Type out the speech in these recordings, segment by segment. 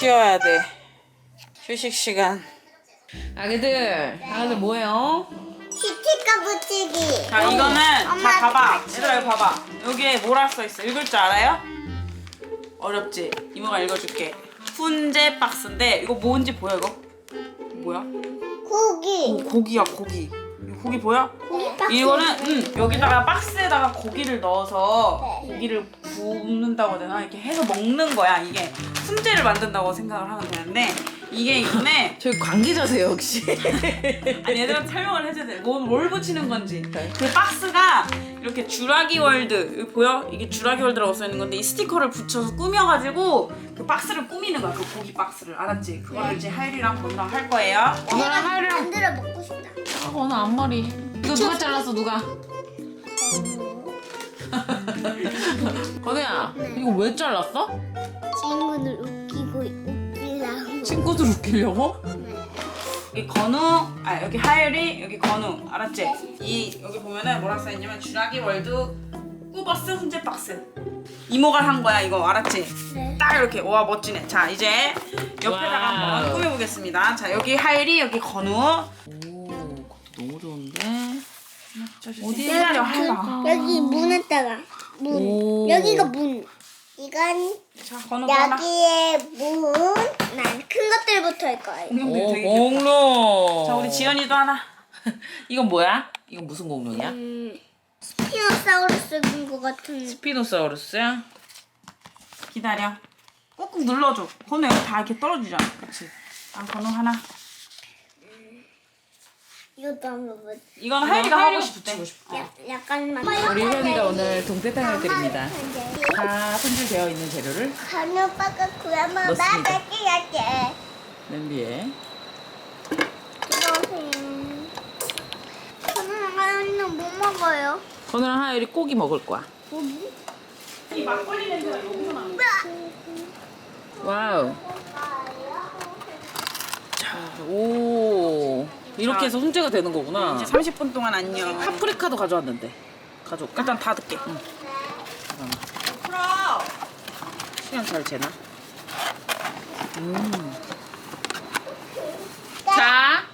쉬어야 돼. 휴식 시간. 아기들, 아기들 뭐예요? 스티커 붙이기. 자, 이거는 엄마, 자 봐봐. 얘들아 여기 봐봐. 여기에 뭐라 써 있어? 읽을 줄 알아요? 어렵지? 이모가 읽어줄게. 훈제 박스인데 이거 뭔지 보여 이거? 뭐야? 고기. 오, 고기야 고기. 이거 고기 보여? 고기 박스. 이거는 음, 여기다가 박스에다가 고기를 넣어서 네. 고기를 굽는다고 해야 되나 이렇게 해서 먹는 거야 이게 훈제를 만든다고 생각을 하면 되는데 이게 이번에 저희 관계자세요 혹시? 아니 얘들한테 설명을 해줘야 돼. 뭘, 뭘 붙이는 건지. 그 박스가 이렇게 주라기 월드 여기 보여? 이게 주라기 월드라고 써 있는 건데 이 스티커를 붙여서 꾸며가지고 그 박스를 꾸미는 거야. 그 고기 박스를 알았지? 그거를 이제 하율이랑 건우랑 할 거예요. 오늘은 하이랑 만들어 먹고 싶다. 아, 오늘 앞머리 이거 누가 잘랐어 누가? 건우야 이거 왜 잘랐어? 친구들 웃기고 웃기려고. 친구들 웃기려고? 여기 건우, 아 여기 하율이, 여기 건우, 알았지? 이 여기 보면은 뭐라 써 있냐면 주라기 월드 꾸버스 훈제 박스. 이모가 한 거야 이거 알았지? 네. 딱 이렇게 와 멋지네. 자 이제 옆에다가 한번 와우. 꾸며보겠습니다. 자 여기 하율이, 여기 건우. 오 너무 좋은데? 어디에 하율아. 여기 문에다가 문. 오. 여기가 문. 이건 자 건우도 하나. 여기에 문. 난 큰 것들부터 할 거예요. 공룡들 오 되게 귀엽다. 공룡 자 우리 지연이도 하나. 이건 뭐야? 이건 무슨 공룡이야? 음, 스피노사우루스인 것 같은. 스피노사우루스야? 기다려. 꾹꾹 눌러줘. 건우 여기 다 이렇게 떨어지잖아. 그렇지. 아 건우 하나. 이것도 한번 봐. 이건 하율이가 하고 싶대. 붙이고 싶대. 약- 약간만. 우리 현이가 오늘 동태탕을 드립니다 다 손질되어 있는 재료를 그러면 넣습니다. 냄비에 들어오세요. 저는 하연이는 뭐 먹어요? 건우랑 하율이 고기 먹을 거야 고기? 이 막걸리 냄새가 여기서 나는 와우 오 이렇게 해서 훈제가 되는 거구나 이제 30분 동안 안녕. 파프리카도 가져왔는데 가져올까? 일단 다 듣게. 응. 풀어. 시간 잘 재나? 음. 네. 자,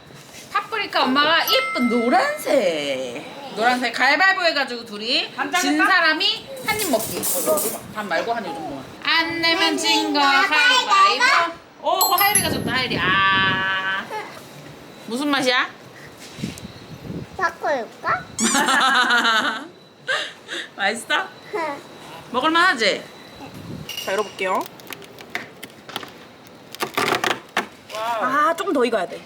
파프리카 엄마가 예쁜 노란색. 노란색 가위바위보 해가지고 둘이 진? 사람이 한 입 먹기. 반 말고 한 입 정도만. 안 내면 진 거 가위바위보. 오, 하율이가 졌다 하율이. 아. 무슨 맛이야? 바꿔볼까? 맛있어? 먹을만 하지? 자 열어볼게요. 아 조금 더 익어야 돼.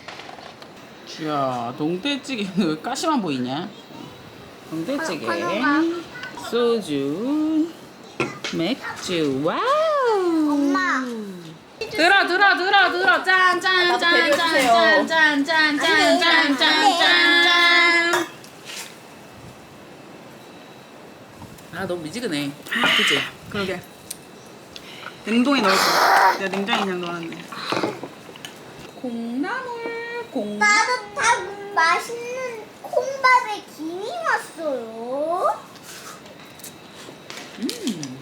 야, 동태찌개는 왜 가시만 보이냐? 동태찌개, 건우가. 소주, 맥주, 와우. 엄마. 들어 들어 들어 들어 짠짠짠짠짠짠짠짠짠짠짠 아 너무 미지근해 그치? 그러게. 냉동에 넣을 거야. 내가 냉장에 그냥 넣어놨네. 콩나물 콩 따뜻하고 맛있는 콩밥에 김이 왔어요. 음.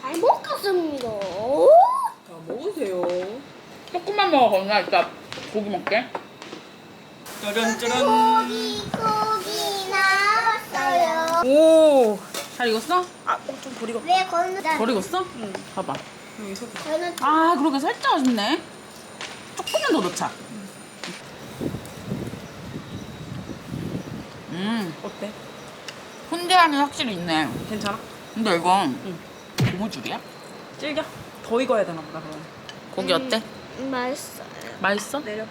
잘 먹겠습니다. 자 먹으세요 조금만 먹어 건나 이따 고기 먹게 짜란 짜란. 고기 고기 나왔어요. 오. 잘 익었어? 아좀 버리고. 왜 건우? 덜 익었어? 응. 봐봐 여기 소. 저는 아 그러게 살짝 아쉽네 조금만 더 넣자 음 어때? 훈제함이 확실히 있네 괜찮아? 근데 이건 고무줄이야? 질겨? 더 익어야 되나 보다 그럼. 고기 어때? 맛있어요. 맛있어? 내려.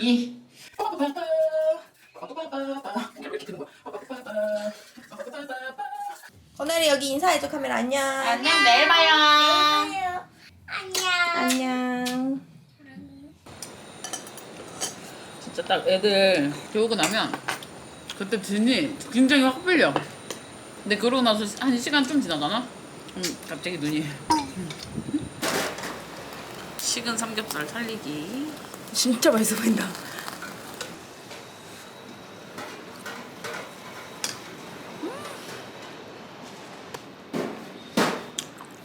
이 건아리 여기 인사해줘 카메라 안녕 안녕 내일 봐요 안녕. 안녕 진짜 딱 애들 교우고 나면 그때 진이 굉장히 확 풀려. 근데 그러고 나서 한 시간 좀 지나가나? 음, 갑자기 눈이. 식은 삼겹살 살리기. 진짜 맛있어 보인다.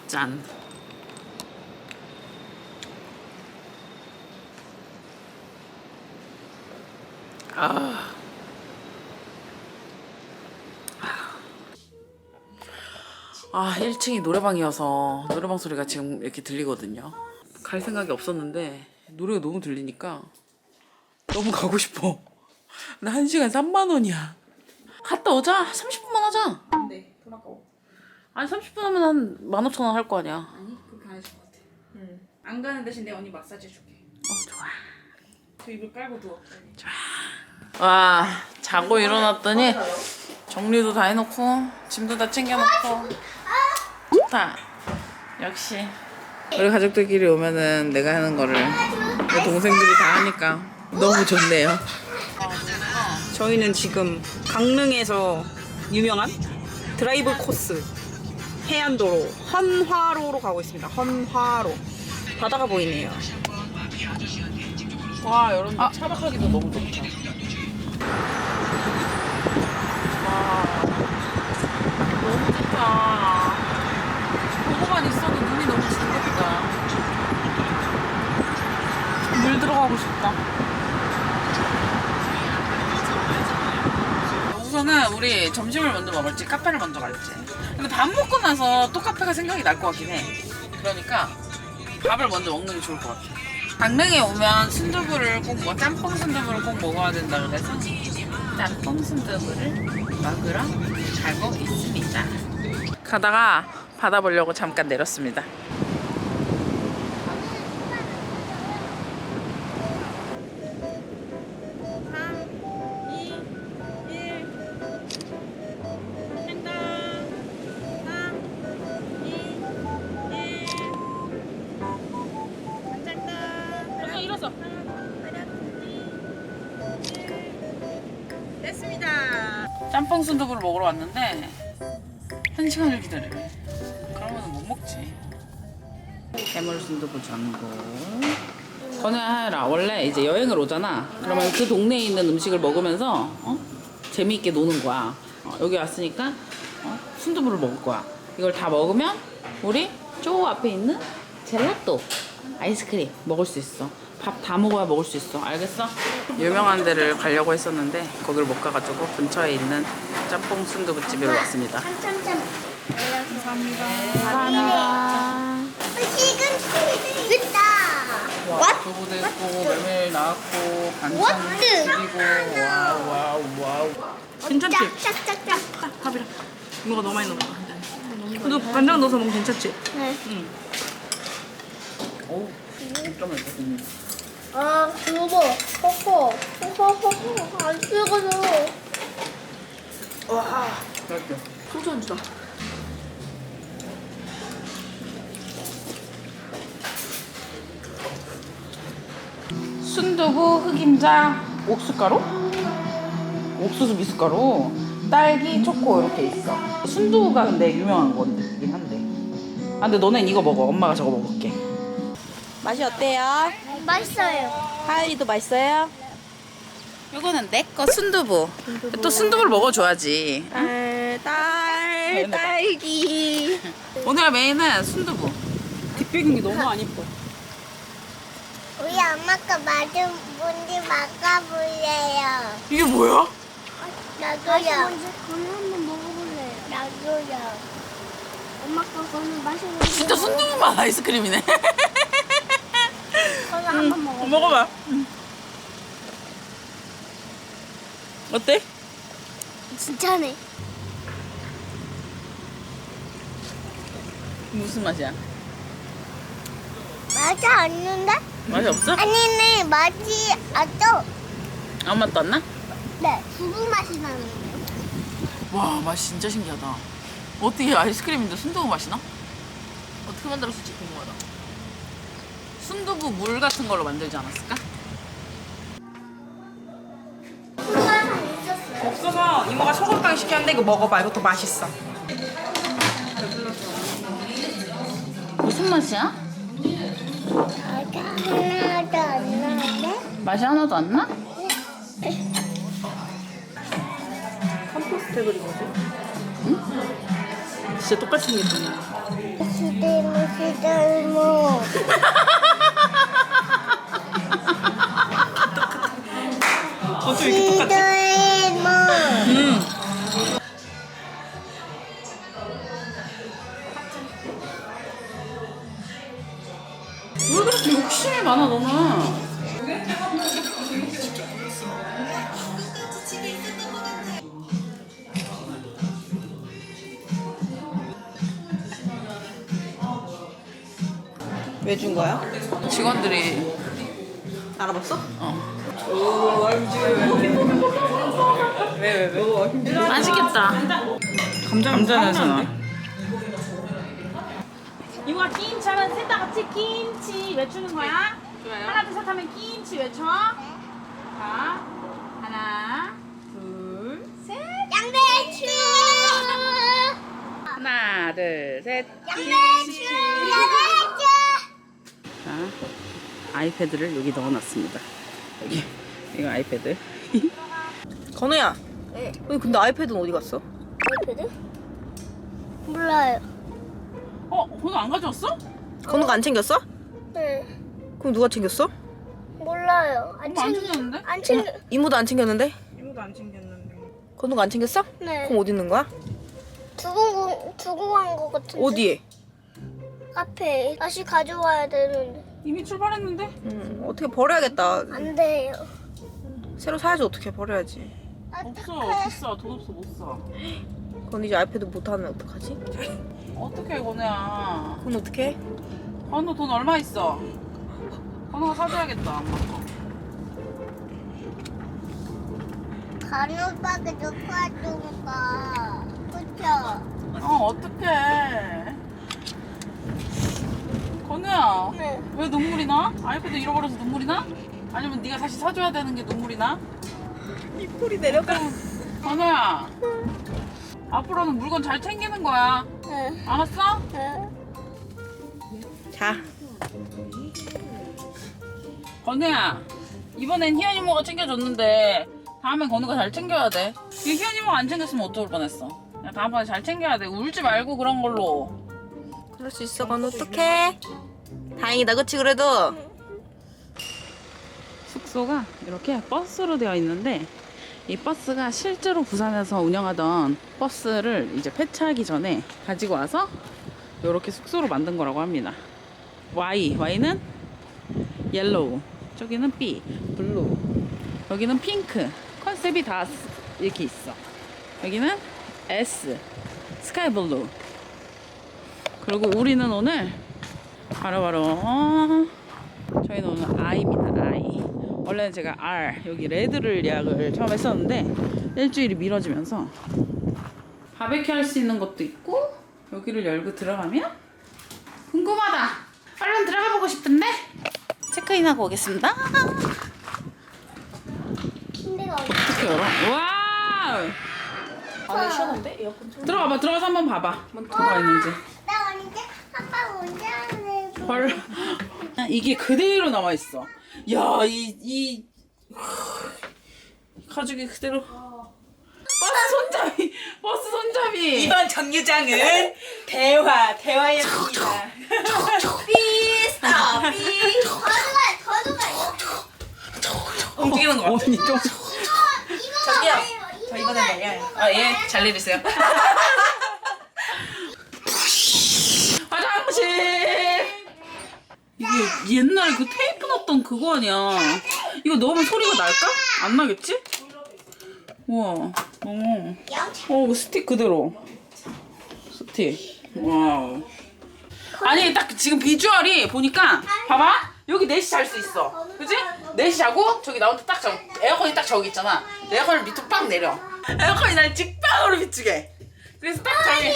짠. 아. 아, 1층이 노래방이어서 노래방 소리가 지금 이렇게 들리거든요. 갈 생각이 없었는데 노래가 너무 들리니까 너무 가고 싶어. 나 1시간 3만 원이야. 갔다 오자. 30분만 하자. 네, 돈 아까워. 아니 30분 하면 한 15,000원 할 거 아니야. 아니, 그렇게 안 해줄 것 같아. 안 가는 대신 내 언니 마사지 해줄게. 어, 좋아. 그 이불 깔고 누워. 와, 자고 일어났더니 정리도 다 해놓고 짐도 다 챙겨놓고 좋다. 역시 우리 가족들끼리 오면은 내가 하는 거를 내 동생들이 다 하니까 너무 좋네요. 저희는 지금 강릉에서 유명한 드라이브 코스 해안도로 헌화로로 가고 있습니다. 헌화로 바다가 보이네요. 와, 여러분들 차박하기도 너무 좋다. 와, 너무 좋다. 보고만 있어도 눈이 너무 즐겁다. 물 들어가고 싶다. 우선은 우리 점심을 먼저 먹을지 카페를 먼저 갈지. 근데 밥 먹고 나서 또 카페가 생각이 날 것 같긴 해. 그러니까 밥을 먼저 먹는 게 좋을 것 같아. 강릉에 오면 순두부를 꼭뭐 짬뽕 순두부를 꼭 먹어야 된다 그래서 짬뽕 순두부를 먹으러 가고 있습니다. 가다가 바다 보려고 잠깐 내렸습니다. 짬뽕 순두부를 먹으러 왔는데 한 시간을 기다리래. 그러면 못 먹지. 해물 순두부 전골. 건혜라 원래 이제 여행을 오잖아. 그러면 그 동네에 있는 음식을 먹으면서 어? 재미있게 노는 거야. 어, 여기 왔으니까 어? 순두부를 먹을 거야. 이걸 다 먹으면 우리 저 앞에 있는 젤라또 아이스크림 먹을 수 있어. 밥 다 먹어야 먹을 수 있어. 알겠어? 유명한 데를 가려고 했었는데 거기를 못 가가지고 근처에 있는 짬뽕 순두부집으로 왔습니다. 참참참. 감사합니다. 지금 있다. 와, 두부도 있고 메밀 나왔고 반찬 What? 그리고 와우 와우 와우. 괜찮지? 짝짝짝짝. 밥이랑 이모가 너무 많이 넣었다. 너 간장 넣어서 먹으면 괜찮지? 네. 오, 진짜 맛있습니다. 아, 여보, 허허, 허허, 허허, 안 뜨거워. 맛있죠? 소주 한 주다. 순두부, 흑임자, 옥수가루, 옥수수 미숫가루, 딸기, 초코 이렇게 있어. 순두부가 근데 유명한 건긴 한데. 아 근데 너넨 이거 먹어. 엄마가 저거 먹을게. 맛이 어때요? 맛있어요. 하율이도 맛있어요? 이거는 내 거 순두부. 또 순두부를 먹어줘야지. 딸, 딸, 딸기. 오늘 메인은 순두부. 뒷배경이 너무 안 이뻐. 우리 엄마가 맞은 뭔지 막아볼래요. 이게 뭐야? 나도요. 건우 한번 먹어볼래요. 나도요. 엄마 거 건우 마시는 진짜 순두부 맛 아이스크림이네. 건우 한번 먹어. 먹어봐. 어때? 진짜네. 무슨 맛이야? 맛이 않는데? 맛이 없어? 아니네, 맛이 아죠? 아무 맛도 안 나? 네, 두부 맛이 나는데요. 와, 맛 진짜 신기하다. 어떻게 아이스크림인데 순두부 맛이 나? 어떻게 만들었을지 궁금하다. 순두부 물 같은 걸로 만들지 않았을까? 없어서 이모가 소금빵 시켰는데 이거 먹어봐. 이것도 맛있어. 무슨 맛이야? 하나도 안 나는데? 맛이 하나도 안 나? 컴포스트 그린 거지? 응? 진짜 똑같이 생겼잖아. 시들모 시들모 어쩜 이렇게 똑같지? 시들모 왜 그렇게 욕심이 많아 너는? 왜 준 거야? 직원들이 알아봤어? 맛있겠다. 감자 감자는 이모가 김치 하면 셋다 같이 김치 외치는 거야. 하나 둘 셋 하면 김치 외쳐. 자, 하나, 둘, 셋. 양배추 하나 둘 셋 양배추 양배추 자, 아이패드를 여기 넣어놨습니다. 여기 이거 아이패드. 건우야. 네. 근데 아이패드는 어디 갔어? 아이패드? 몰라요 어, 오늘 안 가져왔어? 건우가 안 챙겼어? 네 그럼 누가 챙겼어? 몰라요 안 이모 안 챙겼는데? 안 챙겨 이모도 안 챙겼는데? 이모도 안 챙겼는데. 건우가 안 챙겼어? 네 그럼 어디 있는 거야? 두고 두고 간 거 같은데 어디에? 카페에 다시 가져와야 되는데 이미 출발했는데? 음, 어떻게 버려야겠다. 안 돼요 새로 사야지 어떻게 버려야지. 없어, 비싸. 돈 없어, 못 사. 그건 이제 아이패드 못 하면 어떡하지? 어떻게 건우야? 그건 어떻게? 건우 돈 얼마 있어? 건우가 사줘야겠다. 엄마 거. 간호 오빠가 놓고 왔으니까 그쵸? 어, 어떡해. 건우야, 네 왜 눈물이 나? 아이패드 잃어버려서 눈물이 나? 아니면 네가 다시 사줘야 되는 게 눈물이 나? 입꼬리 내려가. 건우야, 앞으로는 물건 잘 챙기는 거야. 네. 알았어? 네. 자, 건우야, 이번엔 희연 이모가 챙겨줬는데 다음엔 건우가 잘 챙겨야 돼. 이 희연 이모가 안 챙겼으면 어쩔 뻔했어. 야, 다음번에 잘 챙겨야 돼. 울지 말고 그런 걸로. 그럴 수 있어. 건우 어떡해? 다행이다, 그치 그래도? 숙소가 이렇게 버스로 되어 있는데 이 버스가 실제로 부산에서 운영하던 버스를 이제 폐차하기 전에 가지고 와서 이렇게 숙소로 만든 거라고 합니다. Y, Y는 옐로우, 저기는 B, 블루, 여기는 핑크. 컨셉이 다 이렇게 있어. 여기는 S, 스카이 블루. 그리고 우리는 오늘 바로 바로 어, 저희는 오늘 I입니다. I. 원래는 제가 R 여기 레드를 예약을 처음 했었는데 일주일이 미뤄지면서 바베큐 할 수 있는 것도 있고 여기를 열고 들어가면 궁금하다. 얼른 들어가 보고 싶은데 체크인하고 오겠습니다. 침대가 어디? 어떻게 열어? 와! 안에 시원한데? 에어컨 좀. 들어가봐. 들어가서 한번 봐봐. 뭐가 있는지. 헐. 이게 그대로 남아 있어. 야, 이, 이, 가죽이 그대로. 버스 손잡이, 버스 손잡이. 이번 정류장은 대화, 대화였습니다. 비스타, 비. 움직이는 거 같아. 언니 좀. 저기요. 저 이번엔 내려요. 아, 예. 잘 내리세요. 이게 옛날에 그 테이프 넣었던 그거 아니야. 이거 넣으면 소리가 날까? 안 나겠지? 우와, 어. 어, 스틱 그대로. 스틱. 와우. 아니, 딱 지금 비주얼이 보니까, 봐봐. 여기 넷이 잘 수 있어. 그지? 넷이 자고, 저기 나 혼자 딱 저, 에어컨이 딱 저기 있잖아. 에어컨을 밑으로 빡 내려. 에어컨이 날 직방으로 비추게. 그래서 딱 저기.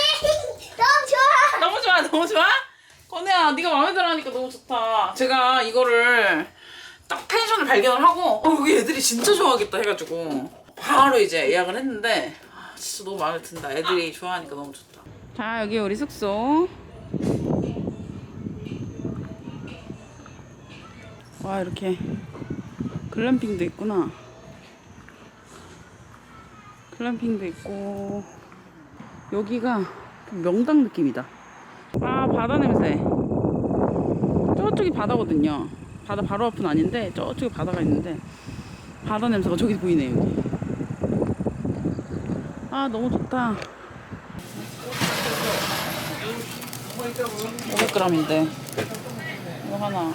너무 좋아 너무 좋아, 너무 좋아? 건우야, 네가 마음에 들어 하니까 너무 좋다. 제가 이거를 딱 펜션을 발견을 하고, 어, 여기 애들이 진짜 좋아하겠다 해가지고 바로 이제 예약을 했는데 아, 진짜 너무 마음에 든다. 애들이 좋아하니까 너무 좋다. 자, 여기 우리 숙소. 와, 이렇게 글램핑도 있구나. 글램핑도 있고 여기가 좀 명당 느낌이다. 아 바다 냄새. 저쪽이 바다거든요. 바다 바로 앞은 아닌데 저쪽에 바다가 있는데 바다 냄새가 저기 보이네요. 여기. 아 너무 좋다. 500g인데 이거 하나.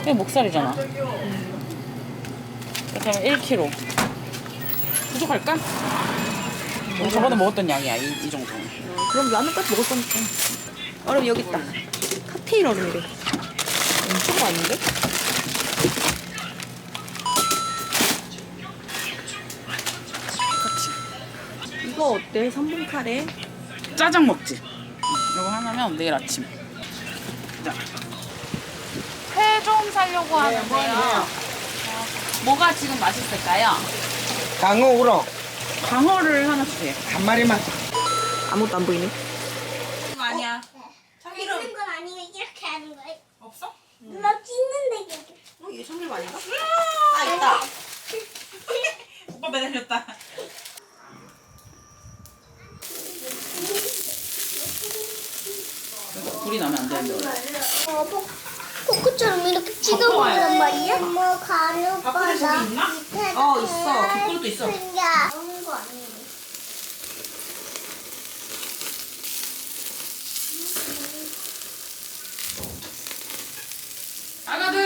이게 목살이잖아. 하면 1kg. 부족할까? 우리 저번에 먹었던 양이야 이, 이 정도. 그럼 라면까지 먹을 거니까. 얼음 여기 있다. 칵테일 얼음이래. 엄청 많은데? 이거 어때? 3분 카레? 짜장 먹지. 이거 하나면 내일 아침. 자. 회좀 사려고 하는데요. 어, 뭐가 지금 맛있을까요? 강어 우럭 광어를 하나 주세요. 한 마리만 아무것도 안 보이네. 아니야. 이런 건 아니고 이렇게 하는 거야. 없어? 누나 찢는데 이게. 어, 이게 참기름 아닌가? 아, 있다. 오빠 매달렸다. 불이 나면 안 되는데. 어, 포, 포크처럼 이렇게 찍어보란 말이야? 뭐 가루 저기 있나? 어, 있어. 국물도 있어. 야, 그런 거 아니야. 아가들.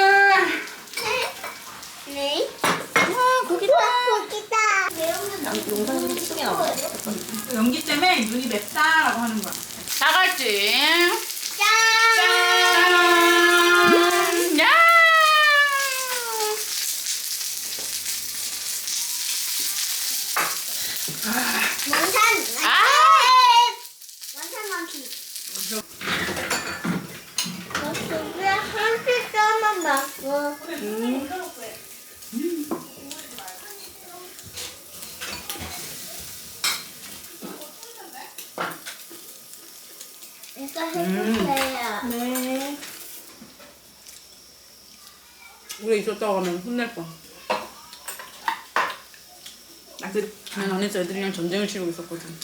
네. 와, 고기다. 고기다. 매운맛 영상이 예쁘게 나와. 연기 때문에 눈이 맵다라고 하는 거야. 나갈지. 짠. 짠. 야. 원산. 아. 원산 많기. 고기 한 숟가락만 먹고. 이거 해주세요. 네. 하면 혼낼 뻔. 나그 난 안에서 애들이랑 전쟁을 치르고 있었거든.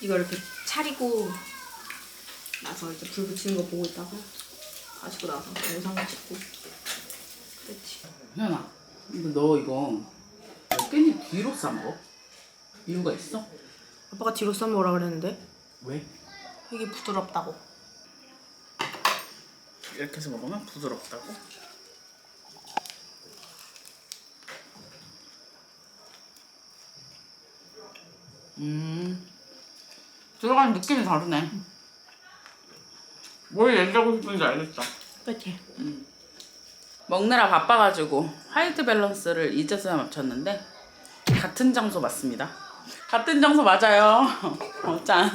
이거 이렇게 차리고 나서 이제 불 붙이는 거 보고 있다가 가지고 나서 영상 찍고 그랬지. 현아, 근데 너 이거 깻잎 뒤로 싸먹어? 이유가 있어? 아빠가 뒤로 싸먹으라 그랬는데 왜? 이게 부드럽다고. 이렇게 해서 먹으면 부드럽다고? 음. 들어가는 느낌이 다르네. 뭘 얘기하고 싶은지 알겠다. 그렇지. 먹느라 바빠가지고 화이트 밸런스를 이제서야 맞췄는데 같은 장소 맞습니다. 같은 장소 맞아요. 어, 짠.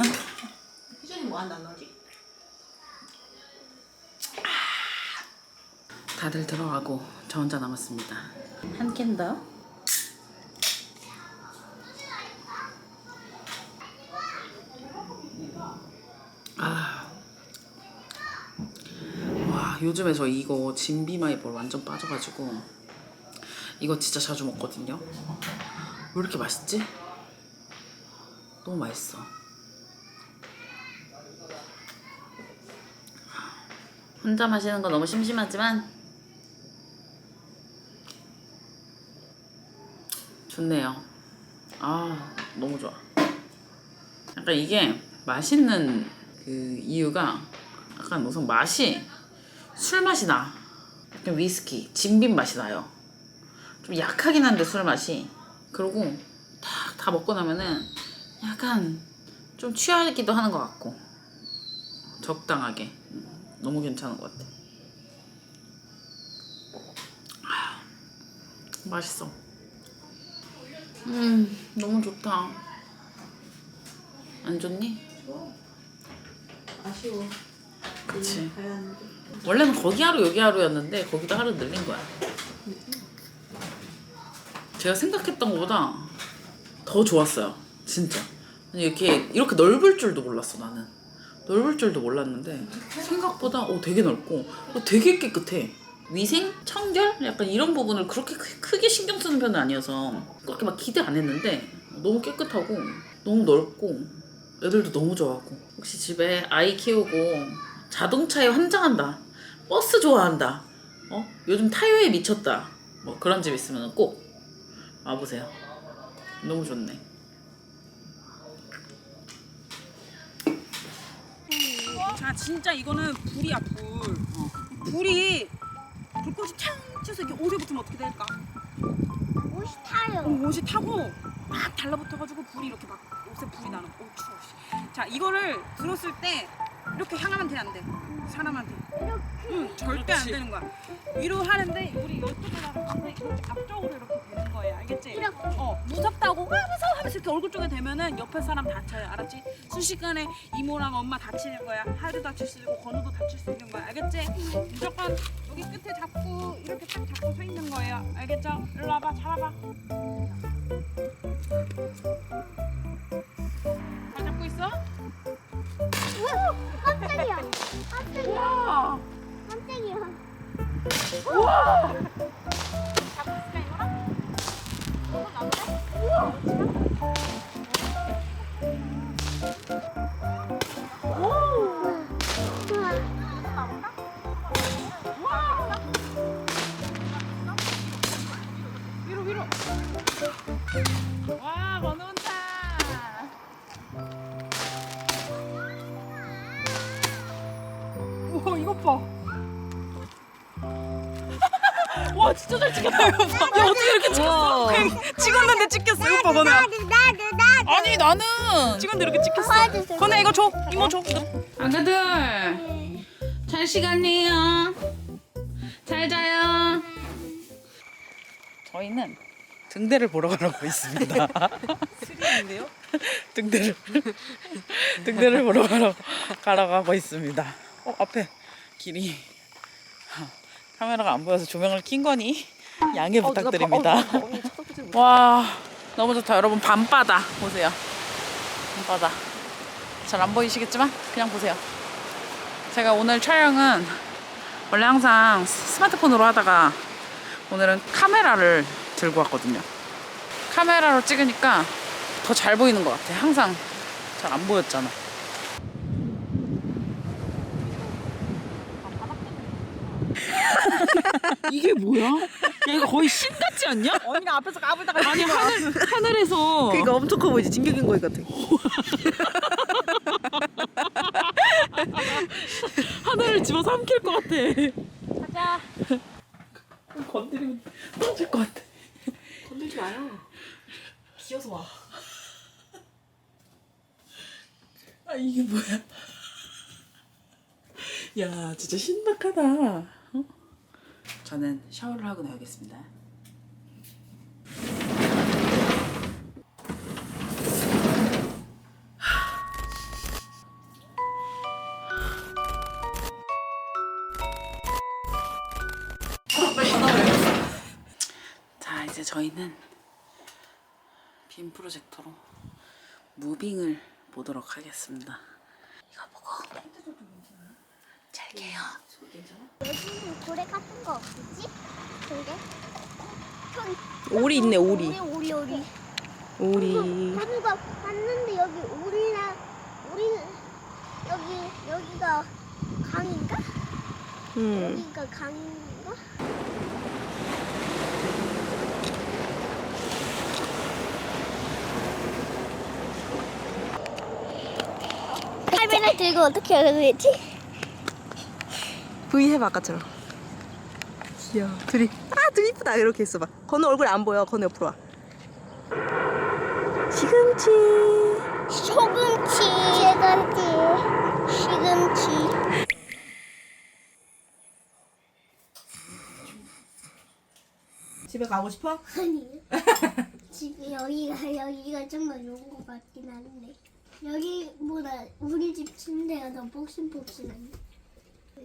희준이 뭐 한다 너지? 다들 들어가고 저 혼자 남았습니다. 한 캔 더. 아. 와, 요즘에 저 이거 진비마이볼 완전 빠져가지고 이거 진짜 자주 먹거든요. 왜 이렇게 맛있지? 너무 맛있어. 혼자 마시는 거 너무 심심하지만 좋네요. 아 너무 좋아. 약간 이게 맛있는 그 이유가 약간 우선 맛이 술 맛이 나. 약간 위스키, 진빈 맛이 나요. 좀 약하긴 한데 술 맛이. 그리고 딱 다 먹고 나면은 약간 좀 취하기도 하는 것 같고 적당하게 음, 너무 괜찮은 것 같아. 아, 맛있어. 음, 너무 좋다. 안 좋니? 아쉬워. 그치. 가야 하는데. 원래는 거기 하루 여기 하루였는데 거기다 하루 늘린 거야. 제가 생각했던 것보다 더 좋았어요. 진짜. 이렇게 이렇게 넓을 줄도 몰랐어 나는. 넓을 줄도 몰랐는데 생각보다 어, 되게 넓고 어, 되게 깨끗해. 위생, 청결? 약간 이런 부분을 그렇게 크- 크게 신경 쓰는 편은 아니어서 그렇게 막 기대 안 했는데 너무 깨끗하고 너무 넓고 애들도 너무 좋아하고. 혹시 집에 아이 키우고 자동차에 환장한다 버스 좋아한다 어? 요즘 타요에 미쳤다 뭐 그런 집 있으면 꼭 와보세요. 너무 좋네. 자 진짜 이거는 불이야 불. 불이 불꽃이 탕 튀어서 이렇게 옷에 붙으면 어떻게 될까? 옷이 타요. 그럼 옷이 타고 막 달라붙어가지고 불이 이렇게 막 옷에 불이 나는. 오 추워. 씨. 자 이거를 들었을 때 이렇게 향하면 돼안 돼? 사람한테. 이렇게. 응 절대 안 되는 거야. 위로 하는데 우리 나가는데 이렇게 앞쪽으로 이렇게 되는 거야. 알겠지? 이렇게. 어 무섭다고 와 무서워 하면서 이렇게 얼굴 쪽에 대면은 옆에 사람 다쳐요. 알았지? 순식간에 이모랑 엄마 다치는 거야. 하루 다칠 수 있고 건우도 다칠 수 있는 거야. 알겠지? 무조건 여기 끝에 잡고 이렇게 딱 잡고 서 있는 거예요. 알겠죠? 일로 와봐 잡아봐. 잘 잡고 있어? 우와, 깜짝이야. 깜짝이야. 와. 깜짝이야. 잡고 잘 찍혔다. 야 어떻게 이렇게 찍혔어? 그냥 찍었는데 찍혔어 이거 봐 건우야. 나도 나도 나도. 아니 나는 찍었는데 이렇게 찍혔어. 건우야 이거 줘. 이모 줘. 아가들 잘 시간이에요 잘 자요 저희는 등대를 보러 가고 있습니다 스릴인데요? 등대를 등대를 보러 가러 가러 가고 있습니다 어 앞에 길이 카메라가 안 보여서 조명을 킨 거니? 양해 부탁드립니다. 와 너무 좋다. 여러분 밤바다 보세요. 밤바다. 잘 안 보이시겠지만 그냥 보세요. 제가 오늘 촬영은 원래 항상 스마트폰으로 하다가 오늘은 카메라를 들고 왔거든요. 카메라로 찍으니까 더 잘 보이는 것 같아 항상 잘 안 보였잖아 이게 뭐야? 야 이거 거의 신 같지 않냐? 언니가 앞에서 까불다가 아니 하늘 하늘에서 그러니까 엄청 커 보이지 진격인 거이 같아. 하늘을 집어 삼킬 것 같아. 가자. 건드리면 떨어질 것 같아. 건들지 마요. 기어서 와. 아 이게 뭐야? 야 진짜 신박하다. 어? 저는 샤워를 하고 나오겠습니다. 자 이제 저희는 빔 프로젝터로 무빙을 보도록 하겠습니다. 이거 보고 여기는 고래 같은 거 없지? 고래? 오리 있네 오리. 오리 오리 오리. 오리. 하루가 봤는데 여기 오리나 오리 여기 여기가 강인가? 음. 여기가 강인가? 카메라 들고 어떻게 하는 거지? V 해봐 아까처럼. 귀여워. 둘이 아 둘이 이쁘다 이렇게 있어봐. 건우 얼굴 안 보여. 건우 옆으로 와. 시금치. 소금치, 시금치, 시금치. 집에 가고 싶어? 아니 집에 여기가 여기가 좀 더 좋은 것 같긴 한데 여기보다 우리 집 침대가 더 폭신폭신한데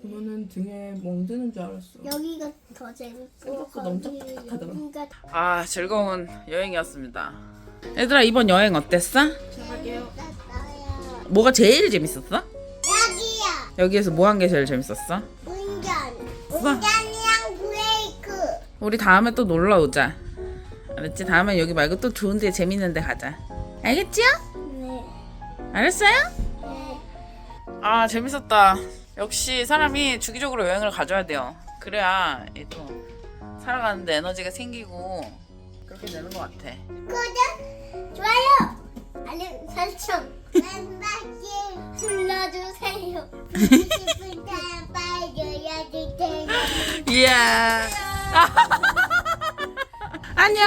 그거는 등에 멍드는 줄 알았어. 여기가 더 재밌고 생각보다 엄청 거기 딱딱하더라. 여기가 아 즐거운 여행이었습니다. 얘들아 이번 여행 어땠어? 나야 뭐가 제일 재밌었어? 여기야 여기에서 뭐 한 게 제일 재밌었어? 운전 뭐? 운전이랑 브레이크 우리 다음에 또 놀러 오자. 알았지? 다음에 여기 말고 또 좋은 데 재밌는 데 가자. 알겠지요? 네 알았어요? 네. 아 재밌었다. 역시 사람이 주기적으로 여행을 가져야 돼요. 그래야 이또 살아가는데 에너지가 생기고 그렇게 되는 것 같아. 구독, 좋아요, 알림 설정, 멤버십 눌러주세요. 싶은. 이야. 안녕.